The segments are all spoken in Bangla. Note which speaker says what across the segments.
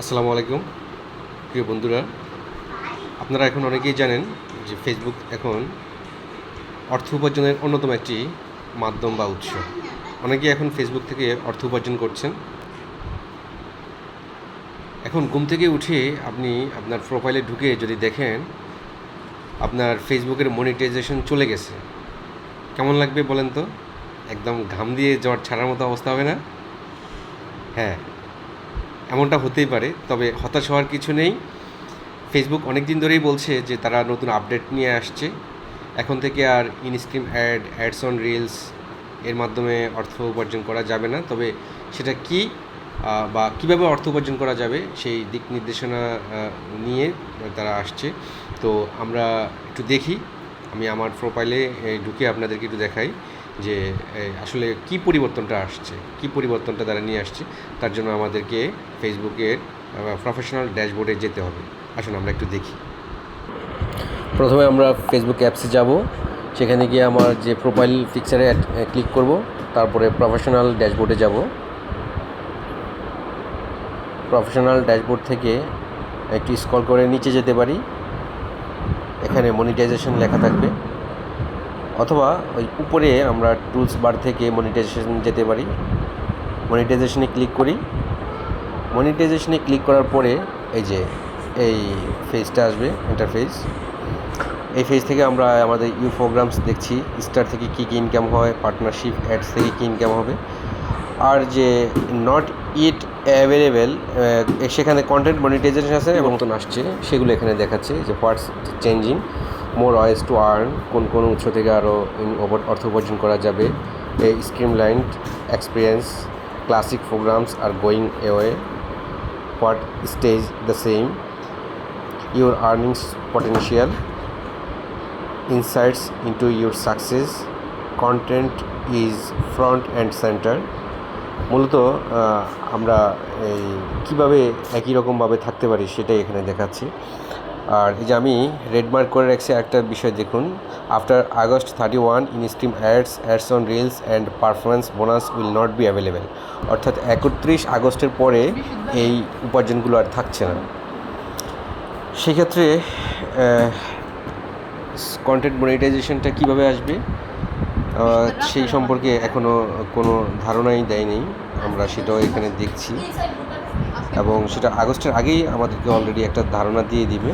Speaker 1: আসসালামু আলাইকুম। প্রিয় বন্ধুরা, আপনারা এখন অনেকেই জানেন যে ফেসবুক এখন অর্থ উপার্জনের অন্যতম একটি মাধ্যম বা উৎস। অনেকেই এখন ফেসবুক থেকে অর্থ উপার্জন করছেন। এখন ঘুম থেকে উঠে আপনি আপনার প্রোফাইলে ঢুকে যদি দেখেন, আপনার ফেসবুকের মনিটাইজেশন চলে গেছে। কেমন লাগবে বলেন তো? একদম ঘাম দিয়ে জ্বর ছাড়ার মতো অবস্থা হবে না? হ্যাঁ এমনটা হতেই পারে, তবে হতাশ হওয়ার কিছু নেই। ফেসবুক অনেক দিন ধরেই বলছে যে তারা নতুন আপডেট নিয়ে আসছে। এখন থেকে আর instream ad ads on reels এর মাধ্যমে অর্থ উপার্জন করা যাবে না। তবে সেটা কি বা কীভাবে অর্থ উপার্জন করা যাবে সেই দিক নির্দেশনা নিয়ে তারা আসছে। তো আমরা একটু দেখি, আমি আমার প্রোফাইলে ঢুকে আপনাদেরকে একটু দেখাই। যে আসলে কি পরিবর্তনটা আসছে, কি পরিবর্তনটা তারা নিয়ে আসছে, তার জন্য আমাদেরকে ফেসবুকের প্রফেশনাল ড্যাশবোর্ডে যেতে হবে। আসুন আমরা একটু দেখি। প্রথমে আমরা ফেসবুক অ্যাপসে যাব, সেখানে গিয়ে আমার যে প্রোফাইল পিকচারে ক্লিক করব, তারপরে প্রফেশনাল ড্যাশবোর্ডে যাব। প্রফেশনাল ড্যাশবোর্ড থেকে একটু স্কল করে নিচে যেতে পারি, এখানে মনিটাইজেশন লেখা থাকবে। অথবা ওই উপরে আমরা টুলস বার থেকে মনিটাইজেশন যেতে পারি। মনিটাইজেশনে ক্লিক করি। মনিটাইজেশনে ক্লিক করার পরে এই যে, এই ফেজটা আসবে ইন্টারফেস এই ফেজ থেকে আমরা আমাদের ইউ প্রোগ্রামস দেখছি স্টার থেকে কী কী ইনকাম হয় পার্টনারশিপ অ্যাডস থেকে কী ইনকাম হবে। আর যে নট ইট অ্যাভেলেবেল সেখানে কন্টেন্ট মনিটাইজেশন আছে এবং নতুন আসছে, সেগুলো এখানে দেখাচ্ছে, যে what's changing more ways to earn কোন কোন উৎস থেকে আরও অর্থ উপার্জন করা যাবে। এই streamlined experience classic programs are going away what stays the same your earnings potential insights into your success content is front and center মূলত আমরা এই কীভাবে একই রকমভাবে থাকতে পারি সেটাই এখানে দেখাচ্ছি। আর এই যে আমি রেডমার্ক করে রাখছি একটা বিষয় দেখুন। After August thirty one instream ads ads on reels and performance bonus will not be available অর্থাৎ একত্রিশ আগস্টের পরে এই উপার্জনগুলো আর থাকছে না। সেক্ষেত্রে কন্টেন্ট মনিটাইজেশনটা কীভাবে আসবে? সেই সম্পর্কে এখনও কোনো ধারণাই দেয়নি। আমরা সেটাও এখানে দেখছি। এবং সেটা আগস্টের আগেই আমাদেরকে অলরেডি একটা ধারণা দিয়ে দিবে।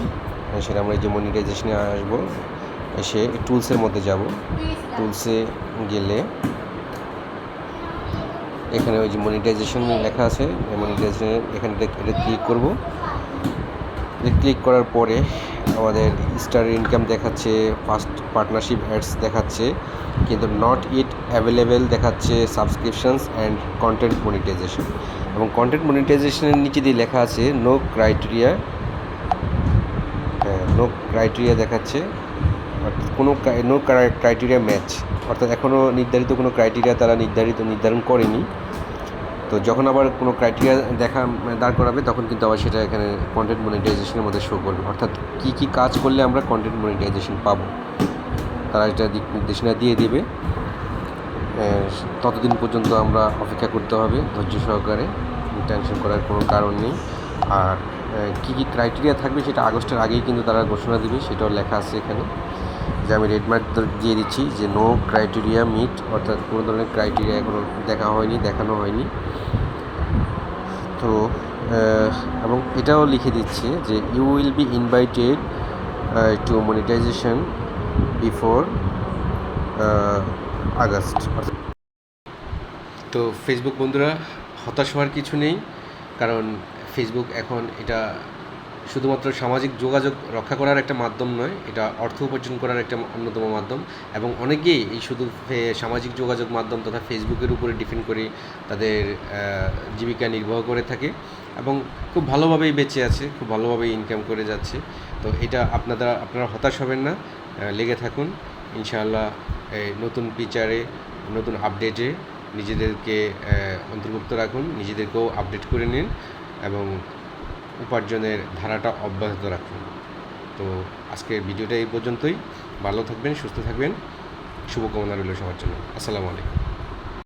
Speaker 1: সেটা আমরা এই যে মনিটাইজেশনে আসব, এসে টুলসের মধ্যে যাব। টুলসে গেলে এখানে ওই যে মনিটাইজেশন লেখা আছে মনিটাইজেশন এখানে এটা ক্লিক করব। ক্লিক করার পরে আমাদের স্টার ইনকাম দেখাচ্ছে ফার্স্ট পার্টনারশিপ অ্যাডস দেখাচ্ছে, কিন্তু নট ইট অ্যাভেলেবেল দেখাচ্ছে সাবস্ক্রিপশনস অ্যান্ড কন্টেন্ট মনিটাইজেশন এবং কন্টেন্ট মনিটাইজেশনের নিচে দিয়ে লেখা আছে নো ক্রাইটেরিয়া হ্যাঁ নো ক্রাইটেরিয়া দেখাচ্ছে কোনো নো ক্রাইটেরিয়া ম্যাচ অর্থাৎ এখনও নির্ধারিত কোনো ক্রাইটেরিয়া তারা নির্ধারিত, নির্ধারণ করেনি। তো যখন আবার কোনো ক্রাইটেরিয়া দেখা, দাঁড় করাবে, তখন কিন্তু আবার সেটা এখানে কন্টেন্ট মনিটাইজেশনের মধ্যে শো করবে। অর্থাৎ কী কী কাজ করলে আমরা কন্টেন্ট মনিটাইজেশন পাবো? তারা এটা দিক নির্দেশনা দিয়ে দেবে। ততদিন পর্যন্ত আমরা অপেক্ষা করতে হবে ধৈর্য সহকারে। টেনশন করার কোনো কারণ নেই। আর কী কী ক্রাইটেরিয়া থাকবে সেটা আগস্টের আগেই কিন্তু তারা ঘোষণা দিবে, সেটাও লেখা আছে এখানে। যে আমি রেড মার্ক দিয়ে দিচ্ছি যে নো ক্রাইটেরিয়া মিট অর্থাৎ কোনো ধরনের ক্রাইটেরিয়া এখনও দেখা হয়নি, দেখানো হয়নি। তো এবং এটাও লিখে দিচ্ছে যে you will be invited to monetization before August. তো ফেসবুক বন্ধুরা, হতাশ হওয়ার কিছু নেই, কারণ ফেসবুক এখন এটা শুধুমাত্র সামাজিক যোগাযোগ রক্ষা করার একটা মাধ্যম নয়, এটা অর্থ উপার্জন করার একটা অন্যতম মাধ্যম এবং অনেকেই এই শুধু সামাজিক যোগাযোগ মাধ্যম তথা ফেসবুকের উপরে ডিপেন্ড করে তাদের জীবিকা নির্বাহ করে থাকে এবং খুব ভালোভাবেই বেঁচে আছে, খুব ভালোভাবেই ইনকাম করে যাচ্ছে। তো এটা আপনারা আপনারা হতাশ হবেন না লেগে থাকুন, ইনশাআল্লাহ নতুন ফিচারে নতুন আপডেটে নিজেদেরকে অন্তর্ভুক্ত রাখুন, নিজেদেরকেও আপডেট করে নিন এবং উপার্জনের ধারাটা অব্যাহত রাখুন। তো আজকের ভিডিওটা এই পর্যন্তই। ভালো থাকবেন, সুস্থ থাকবেন। শুভকামনা রইল সবার জন্য। আসসালামু আলাইকুম।